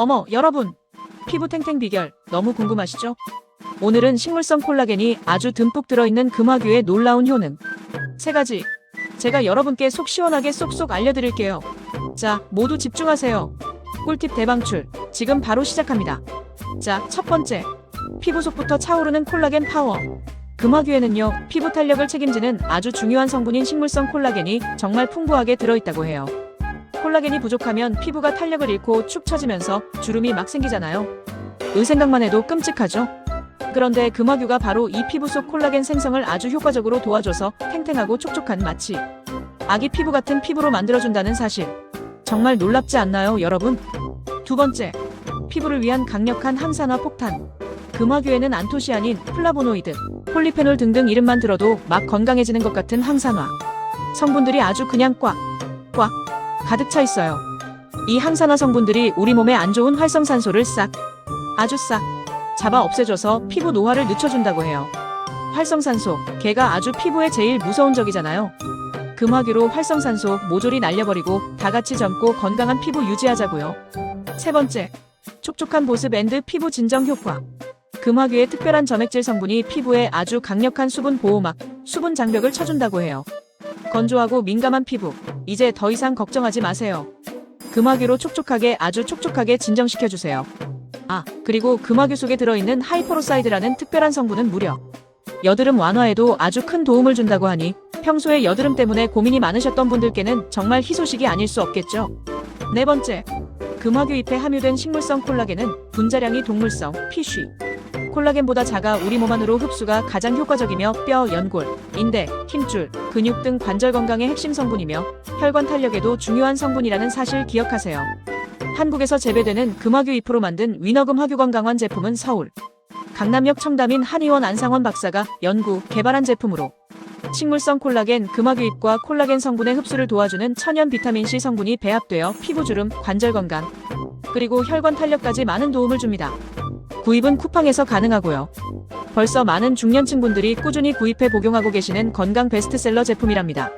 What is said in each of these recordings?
어머, 여러분! 피부 탱탱 비결 너무 궁금하시죠? 오늘은 식물성 콜라겐이 아주 듬뿍 들어있는 금화규의 놀라운 효능. 세 가지. 제가 여러분께 속 시원하게 쏙쏙 알려드릴게요. 자, 모두 집중하세요. 꿀팁 대방출. 지금 바로 시작합니다. 자, 첫 번째. 피부 속부터 차오르는 콜라겐 파워. 금화규에는요, 피부 탄력을 책임지는 아주 중요한 성분인 식물성 콜라겐이 정말 풍부하게 들어있다고 해요. 콜라겐이 부족하면 피부가 탄력을 잃고 축 처지면서 주름이 막 생기잖아요. 의 생각만 해도 끔찍하죠? 그런데 금화규가 바로 이 피부 속 콜라겐 생성을 아주 효과적으로 도와줘서 탱탱하고 촉촉한 마치 아기 피부 같은 피부로 만들어준다는 사실. 정말 놀랍지 않나요, 여러분? 두 번째, 피부를 위한 강력한 항산화 폭탄. 금화규에는 안토시아닌, 플라보노이드, 폴리페놀 등등 이름만 들어도 막 건강해지는 것 같은 항산화. 성분들이 아주 그냥 꽉, 꽉 가득 차 있어요. 이 항산화 성분들이 우리 몸에 안 좋은 활성산소를 싹, 아주 싹 잡아 없애줘서 피부 노화를 늦춰준다고 해요. 활성산소, 걔가 아주 피부에 제일 무서운 적이잖아요. 금화규로 활성산소 모조리 날려버리고 다 같이 젊고 건강한 피부 유지하자고요. 세 번째, 촉촉한 보습 앤드 피부 진정 효과. 금화규의 특별한 점액질 성분이 피부에 아주 강력한 수분 보호막, 수분 장벽을 쳐준다고 해요. 건조하고 민감한 피부, 이제 더 이상 걱정하지 마세요. 금화규로 촉촉하게 아주 촉촉하게 진정시켜주세요. 아, 그리고 금화규 속에 들어있는 하이퍼로사이드라는 특별한 성분은 무려 여드름 완화에도 아주 큰 도움을 준다고 하니 평소에 여드름 때문에 고민이 많으셨던 분들께는 정말 희소식이 아닐 수 없겠죠. 네 번째, 금화규 잎에 함유된 식물성 콜라겐은 분자량이 동물성, 피쉬. 콜라겐보다 작아 우리 몸 안으로 흡수가 가장 효과적이며 뼈, 연골, 인대, 힘줄, 근육 등 관절 건강의 핵심 성분이며 혈관 탄력에도 중요한 성분이라는 사실 기억하세요. 한국에서 재배되는 금화규 잎으로 만든 위너금 화규 건강환 제품은 서울 강남역 청담인 한의원 안상원 박사가 연구 개발한 제품으로 식물성 콜라겐 금화규 잎과 콜라겐 성분의 흡수를 도와주는 천연 비타민 C 성분이 배합되어 피부 주름, 관절 건강 그리고 혈관 탄력까지 많은 도움을 줍니다. 구입은 쿠팡에서 가능하고요. 벌써 많은 중년층 분들이 꾸준히 구입해 복용하고 계시는 건강 베스트셀러 제품이랍니다.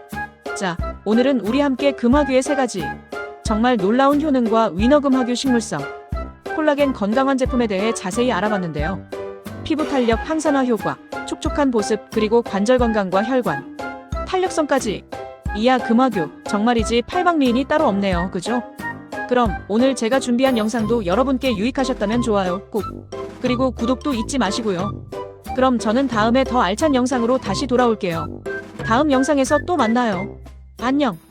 자, 오늘은 우리 함께 금화규의 세 가지 정말 놀라운 효능과 위너금화규 식물성 콜라겐 건강한 제품에 대해 자세히 알아봤는데요. 피부 탄력 항산화 효과, 촉촉한 보습 그리고 관절 건강과 혈관 탄력성까지 이야 금화규 정말이지 팔방미인이 따로 없네요. 그죠? 그럼 오늘 제가 준비한 영상도 여러분께 유익하셨다면 좋아요 꾹 그리고 구독도 잊지 마시고요. 그럼 저는 다음에 더 알찬 영상으로 다시 돌아올게요. 다음 영상에서 또 만나요. 안녕.